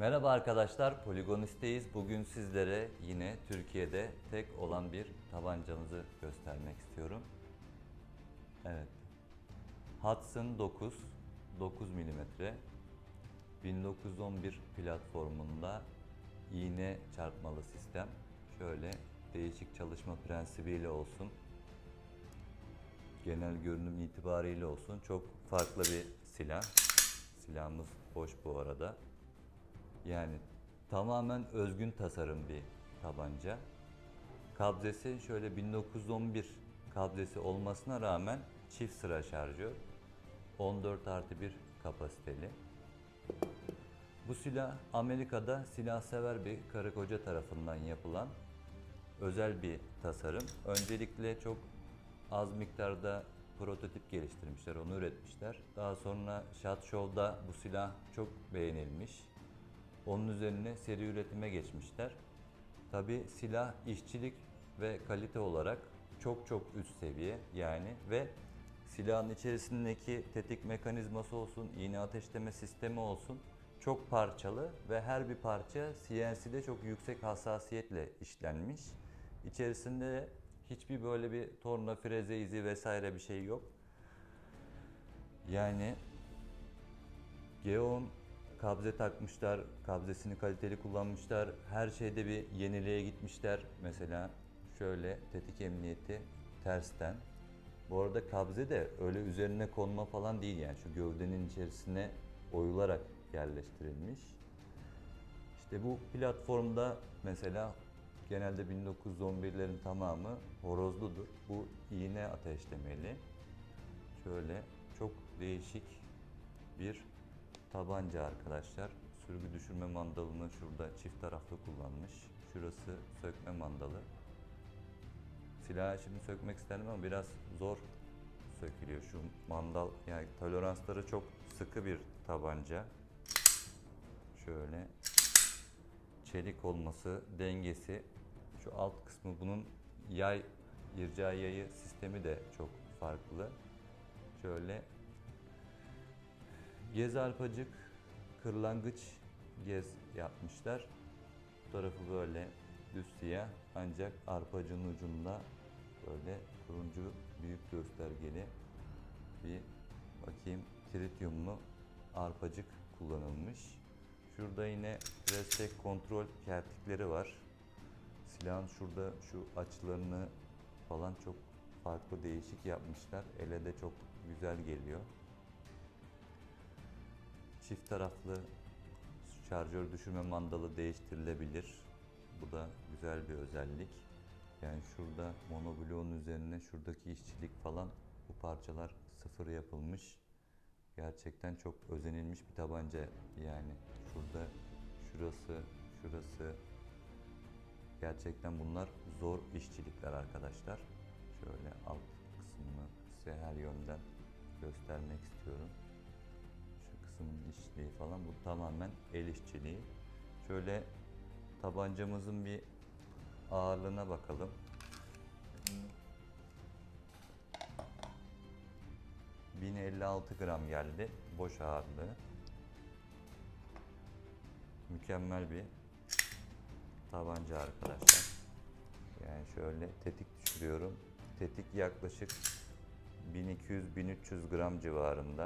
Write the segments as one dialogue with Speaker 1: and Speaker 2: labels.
Speaker 1: Merhaba arkadaşlar, Poligonist'teyiz. Bugün sizlere yine Türkiye'de tek olan bir tabancamızı göstermek istiyorum. Evet. Hudson 9, 9 mm. 1911 platformunda iğne çarpmalı sistem. Şöyle değişik çalışma prensibiyle olsun. Genel görünüm itibariyle olsun. Çok farklı bir silah. Silahımız boş bu arada. Yani tamamen özgün tasarım bir tabanca. Kabzesi şöyle 1911 kabzesi olmasına rağmen çift sıra şarjör. 14 artı 1 kapasiteli. Bu silah Amerika'da silah sever bir karı koca tarafından yapılan özel bir tasarım. Öncelikle çok az miktarda prototip geliştirmişler, onu üretmişler. Daha sonra Shot Show'da bu silah çok beğenilmiş. Onun üzerine seri üretime geçmişler. Tabi silah işçilik ve kalite olarak çok çok üst seviye yani ve silahın içerisindeki tetik mekanizması olsun, iğne ateşleme sistemi olsun çok parçalı ve her bir parça CNC'de çok yüksek hassasiyetle işlenmiş. İçerisinde hiçbir böyle bir torna, freze izi vesaire bir şey yok. Yani Geon kabze takmışlar, kabzesini kaliteli kullanmışlar. Her şeyde bir yeniliğe gitmişler. Mesela şöyle tetik emniyeti tersten. Bu arada kabze de öyle üzerine konma falan değil yani şu gövdenin içerisine oyularak yerleştirilmiş. İşte bu platformda mesela genelde 1911'lerin tamamı horozludur. Bu iğne ateşlemeli. Şöyle çok değişik bir tabanca arkadaşlar. Sürgü düşürme mandalını şurada çift taraflı kullanmış. Şurası sökme mandalı. Silahı şimdi sökmek isterim ama biraz zor sökülüyor. Şu mandal yani toleransları çok sıkı bir tabanca. Şöyle çelik olması, dengesi. Şu alt kısmı bunun yay, irca yayı sistemi de çok farklı. Şöyle Gez arpacık, kırlangıç gez yapmışlar. Bu tarafı böyle düz siyah ancak arpacın ucunda böyle turuncu büyük göstergeli bir bakayım tritiumlu arpacık kullanılmış. Şurada yine destek kontrol kertikleri var. Silahın şurada şu açılarını falan çok farklı değişik yapmışlar. Ele de çok güzel geliyor çift taraflı şarjör düşürme mandalı değiştirilebilir. Bu da güzel bir özellik. Yani şurada monobloğun üzerine şuradaki işçilik falan bu parçalar sıfır yapılmış. Gerçekten çok özenilmiş bir tabanca yani. Şurada şurası, şurası gerçekten bunlar zor işçilikler arkadaşlar. Şöyle alt kısmını size her yönden göstermek istiyorum kısmının işçiliği falan bu tamamen el işçiliği. Şöyle tabancamızın bir ağırlığına bakalım. ...1056 gram geldi boş ağırlığı. Mükemmel bir tabanca arkadaşlar. Yani şöyle tetik düşürüyorum. Tetik yaklaşık 1200-1300 gram civarında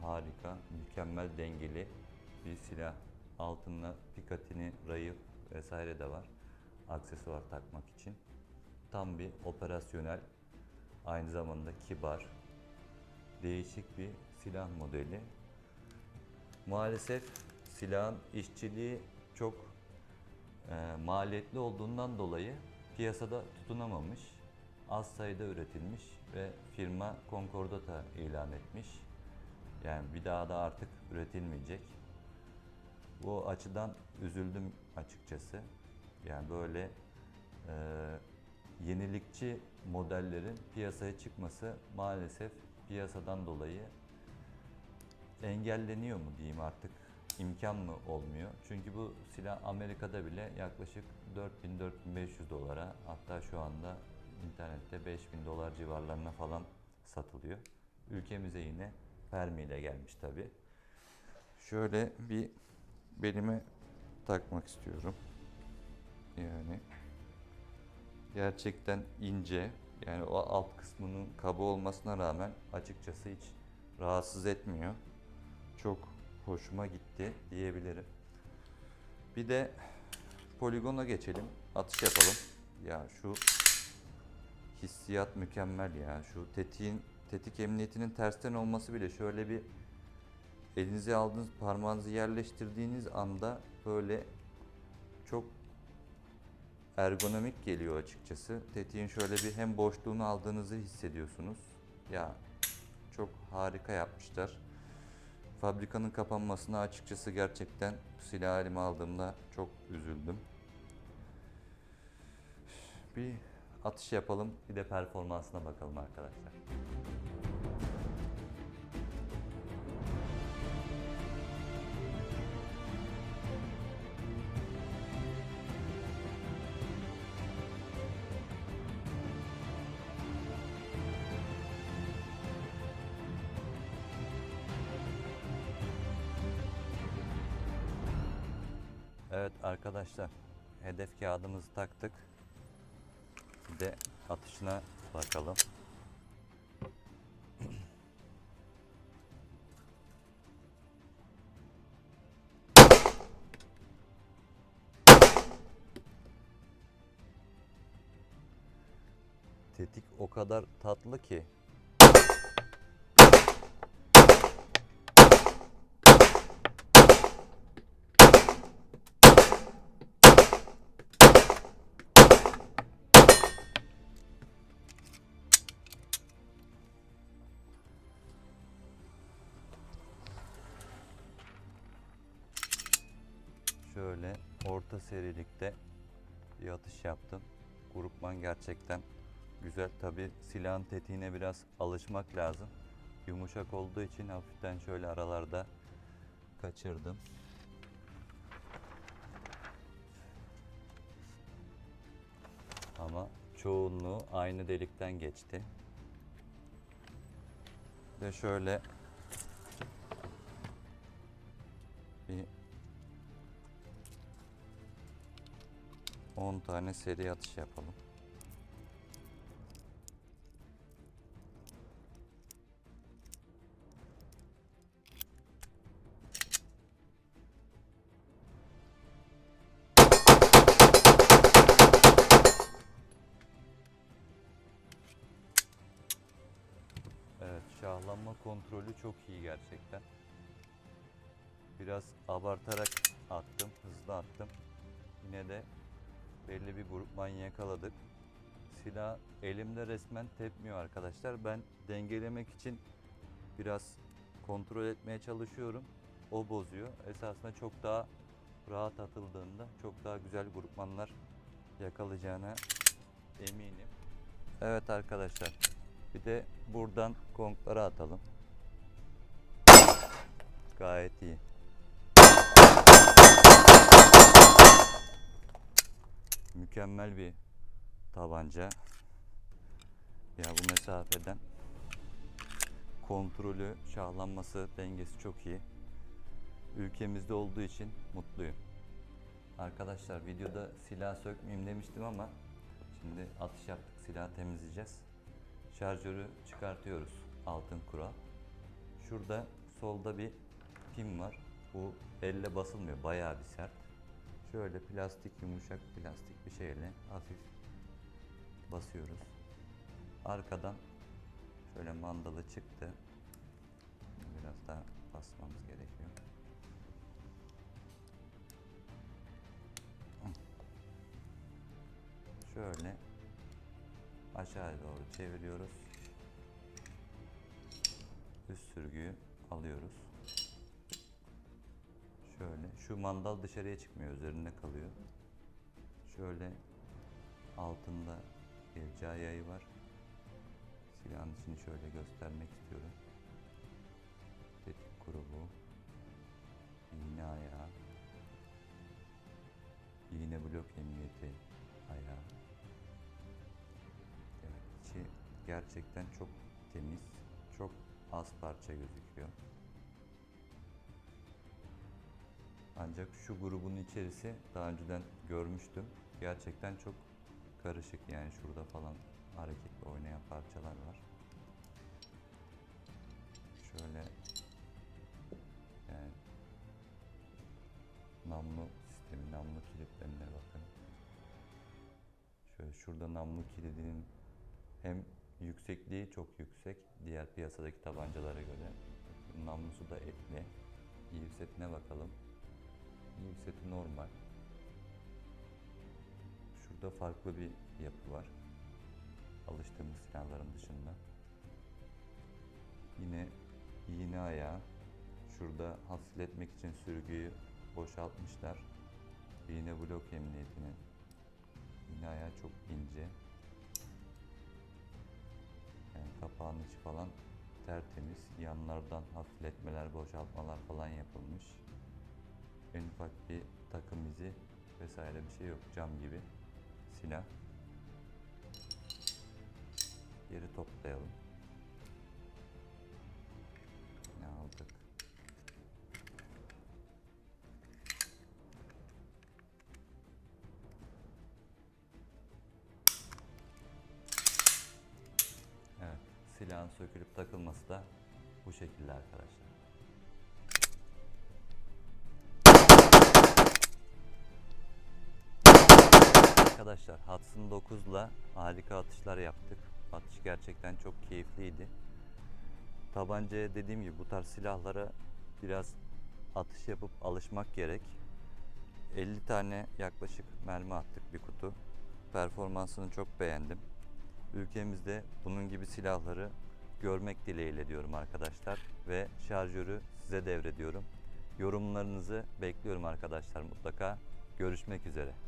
Speaker 1: harika, mükemmel dengeli bir silah. Altında Picatinny rayı vesaire de var. Aksesuar takmak için. Tam bir operasyonel, aynı zamanda kibar, değişik bir silah modeli. Maalesef silahın işçiliği çok e, maliyetli olduğundan dolayı piyasada tutunamamış. Az sayıda üretilmiş ve firma Concordata ilan etmiş. Yani bir daha da artık üretilmeyecek. Bu açıdan üzüldüm açıkçası. Yani böyle e, yenilikçi modellerin piyasaya çıkması maalesef piyasadan dolayı engelleniyor mu diyeyim artık imkan mı olmuyor? Çünkü bu silah Amerika'da bile yaklaşık 4000-4500 dolara hatta şu anda internette 5000 dolar civarlarına falan satılıyor. Ülkemize yine Fermi ile gelmiş tabi.
Speaker 2: şöyle bir belime takmak istiyorum. Yani gerçekten ince. Yani o alt kısmının kaba olmasına rağmen açıkçası hiç rahatsız etmiyor. Çok hoşuma gitti diyebilirim. Bir de poligona geçelim. Atış yapalım. Ya şu hissiyat mükemmel ya. Şu tetiğin tetik emniyetinin tersten olması bile şöyle bir elinize aldığınız parmağınızı yerleştirdiğiniz anda böyle çok ergonomik geliyor açıkçası. Tetiğin şöyle bir hem boşluğunu aldığınızı hissediyorsunuz. Ya çok harika yapmışlar. Fabrikanın kapanmasına açıkçası gerçekten silahı elime aldığımda çok üzüldüm. Bir atış yapalım.
Speaker 1: Bir de performansına bakalım arkadaşlar. Evet arkadaşlar, hedef kağıdımızı taktık. Bir de atışına bakalım. Tetik o kadar tatlı ki. Orta serilikte bir atış yaptım. Grupman gerçekten güzel. Tabi silahın tetiğine biraz alışmak lazım. Yumuşak olduğu için hafiften şöyle aralarda kaçırdım. Ama çoğunluğu aynı delikten geçti.
Speaker 2: Ve şöyle 10 tane seri atış yapalım.
Speaker 1: Evet, şahlanma kontrolü çok iyi gerçekten. Biraz abartarak attım, hızlı attım. Yine de belli bir grupman yakaladık. Silah elimde resmen tepmiyor arkadaşlar. Ben dengelemek için biraz kontrol etmeye çalışıyorum. O bozuyor. Esasında çok daha rahat atıldığında çok daha güzel grupmanlar yakalayacağına eminim. Evet arkadaşlar. Bir de buradan gongları atalım. Gayet iyi. Mükemmel bir tabanca. Ya bu mesafeden kontrolü, şahlanması, dengesi çok iyi. Ülkemizde olduğu için mutluyum. Arkadaşlar videoda silah sökmeyeyim demiştim ama şimdi atış yaptık, silahı temizleyeceğiz. Şarjörü çıkartıyoruz altın kural. Şurada solda bir pin var. Bu elle basılmıyor. Bayağı bir sert. Şöyle plastik yumuşak plastik bir şeyle hafif basıyoruz. Arkadan şöyle mandalı çıktı. Biraz daha basmamız gerekiyor. Şöyle aşağıya doğru çeviriyoruz. Üst sürgüyü alıyoruz. Şu mandal dışarıya çıkmıyor üzerinde kalıyor. Şöyle altında bir cayayı var. Silahın içini şöyle göstermek istiyorum. Tetik grubu. iğne ayağı. iğne blok emniyeti ayağı. Evet, içi gerçekten çok temiz. Çok az parça gözüküyor. Ancak şu grubun içerisi daha önceden görmüştüm. Gerçekten çok karışık yani şurada falan hareketli oynayan parçalar var. Şöyle yani namlu sistemi, namlu kilitlerine bakın. Şöyle şurada namlu kilidinin hem yüksekliği çok yüksek diğer piyasadaki tabancalara göre. Namlusu da etli. Setine bakalım. Yiv seti normal. Şurada farklı bir yapı var. Alıştığımız silahların dışında. Yine iğne ayağı. Şurada hafifletmek için sürgüyü boşaltmışlar. İğne blok emniyetinin. İğne ayağı çok ince. Yani kapağın içi falan tertemiz. Yanlardan hafifletmeler, boşaltmalar falan yapılmış. En ufak bir takım izi vesaire bir şey yok. Cam gibi silah. Geri toplayalım. Ne aldık? Evet, silahın sökülüp takılması da bu şekilde arkadaşlar. Arkadaşlar Hudson 9'la harika atışlar yaptık. Atış gerçekten çok keyifliydi. Tabancaya dediğim gibi bu tarz silahlara biraz atış yapıp alışmak gerek. 50 tane yaklaşık mermi attık bir kutu. Performansını çok beğendim. Ülkemizde bunun gibi silahları görmek dileğiyle diyorum arkadaşlar ve şarjörü size devrediyorum. Yorumlarınızı bekliyorum arkadaşlar mutlaka. Görüşmek üzere.